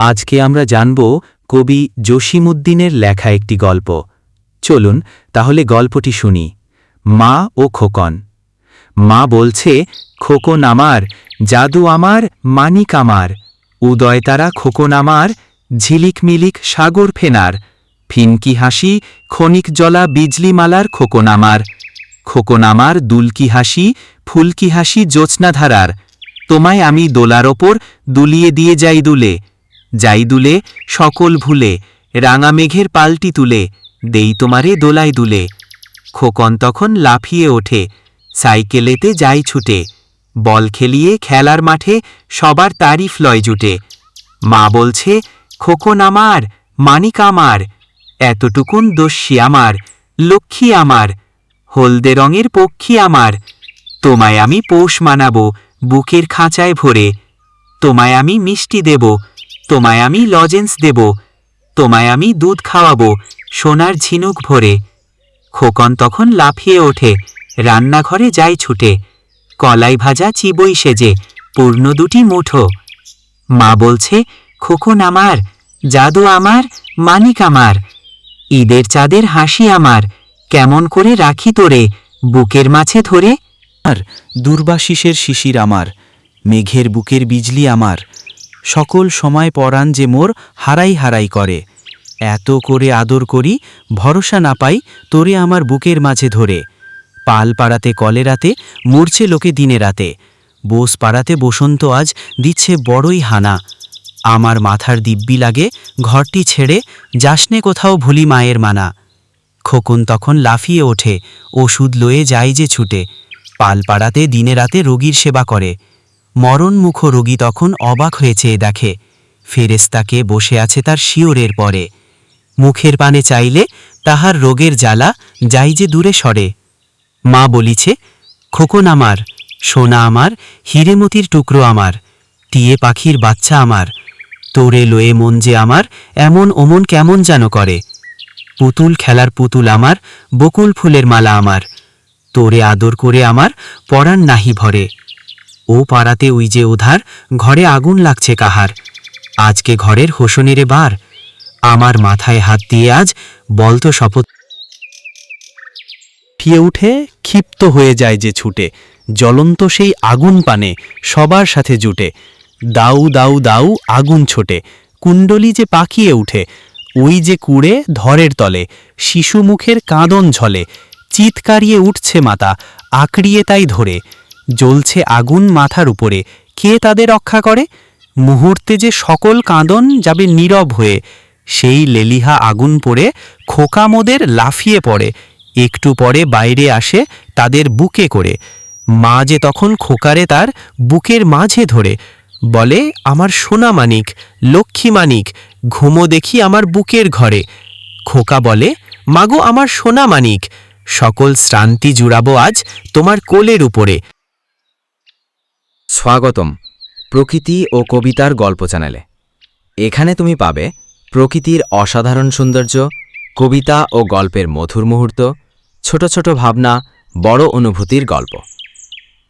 আজকে আমরা জানব কবি জসিমুদ্দিনের লেখা একটি গল্প। চলুন, তাহলে গল্পটি শুনি। মা ও খোকন। মা বলছে, খোকন আমার, জাদু আমার, মানিক আমার। উদয় তারা খোকন আমার, ঝিলিক মিলিক সাগর ফেনার। ফিনকি হাসি, ক্ষণিক জলা বিজলিমালার খোকন আমার। খোকন আমার দুলকি হাসি, ফুলকি হাসি জ্যোৎস্নাধারার। তোমায় আমি দোলার ওপর দুলিয়ে দিয়ে যাই দুলে। যাই দুলে, সকল ভুলে, রাঙা মেঘের পাল্টি তুলে, দেই তোমারে দোলায় দুলে। খোকন তখন লাফিয়ে ওঠে, সাইকেলেতে যাই ছুটে, বল খেলিয়ে খেলার মাঠে সবার তারিফ লয় জুটে। মা বলছে, খোকন আমার, মানিক আমার, এতটুকুন দস্যি আমার, লক্ষ্মী আমার, হলদে রঙের পক্ষী আমার, তোমায় আমি পোষ মানাবো, বুকের খাঁচায় ভরে, তোমায় আমি মিষ্টি দেব তোমায় আমি লজেন্স দেব, তোমায় আমি দুধ খাওয়াবো, সোনার ঝিনুক ভরে। খোকন তখন লাফিয়ে ওঠে, রান্নাঘরে যায় ছুটে। কলাই ভাজা চিবই সেজে, পূর্ণ দুটি মুঠো। মা বলছে, খোকন আমার, জাদু আমার, মানিক আমার। ঈদের চাঁদের হাসি আমার, কেমন করে রাখি তোরে, বুকের মাছে ধরে? আর দুর্বাশিসের শিশির আমার, মেঘের বুকের বিজলি আমার। সকল সময় পরাণ যে মোর হারাই হারাই করে। এত করে আদর করি, ভরসা না পাই তোরে আমার বুকের মাঝে ধরে। পাল পাড়াতে কলেরাতে মরছে লোকে দিনে রাতে। বোস পাড়াতে বসন্ত আজ দিচ্ছে বড়ই হানা। আমার মাথার দিব্যি লাগে, ঘরটি ছেড়ে যাসনে কোথাও ভুলি মায়ের মানা। খোকন তখন লাফিয়ে ওঠে, ওষুধ লয়ে যায় যে ছুটে। পাল পাড়াতে দিনে রাতে রোগীর সেবা করে। মরণমুখ রোগী তখন অবাক হয়েছে দেখে। ফেরেস্তাকে বসে আছে তার শিওরের পরে। মুখের পানে চাইলে তাহার রোগের জ্বালা যাই যে দূরে সরে। মা বলিছে, খোকন আমার, সোনা আমার, হিরেমতির টুকরো আমার, টিয়ে পাখির বাচ্চা আমার, তোরে লয়ে মন যে আমার, এমন ওমন কেমন যেন করে। পুতুল খেলার পুতুল আমার, বকুল ফুলের মালা আমার, তোরে আদর করে আমার, পরাণ নাহি ভরে। ও পাড়াতে ওই যে উধার, ঘরে আগুন লাগছে কাহার। আজকে ঘরের হোসনেরে বার। আমার মাথায় হাত দিয়ে আজ বলতো শপথ ফিয়ে উঠে ক্ষিপ্ত হয়ে যায় যে ছুটে। জ্বলন্ত সেই আগুন পানে সবার সাথে জুটে। দাউ দাউ দাউ আগুন ছোটে। কুণ্ডলি যে পাকিয়ে উঠে, ওই যে কুড়ে ধরের তলে। শিশু মুখের কাঁদন ঝলে। চিৎকারিয়ে উঠছে মাতা, আঁকড়িয়ে তাই ধরে। জ্বলছে আগুন মাথার উপরে। কে তাদের রক্ষা করে? মুহূর্তে যে সকল কাঁদন যাবে নীরব হয়ে, সেই লেলিহা আগুন পড়ে খোকা মোদের লাফিয়ে পড়ে। একটু পরে বাইরে আসে তাদের বুকে করে। মা যে তখন খোকারে তার বুকের মাঝে ধরে। বলে, আমার সোনা মানিক, লক্ষ্মী মানিক, ঘুমো দেখি আমার বুকের ঘরে। খোকা বলে, মাগো, আমার সোনা মানিক, সকল শ্রান্তি জুড়াবো আজ তোমার কোলের উপরে। স্বাগতম প্রকৃতি ও কবিতার গল্প চ্যানেলে। এখানে তুমি পাবে প্রকৃতির অসাধারণ সৌন্দর্য, কবিতা ও গল্পের মধুর মুহূর্ত, ছোট ছোট ভাবনা, বড় অনুভূতির গল্প।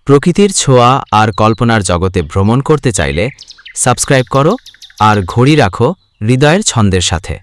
প্রকৃতির ছোঁয়া আর কল্পনার জগতে ভ্রমণ করতে চাইলে সাবস্ক্রাইব করো আর ঘড়ি রাখো হৃদয়ের ছন্দের সাথে।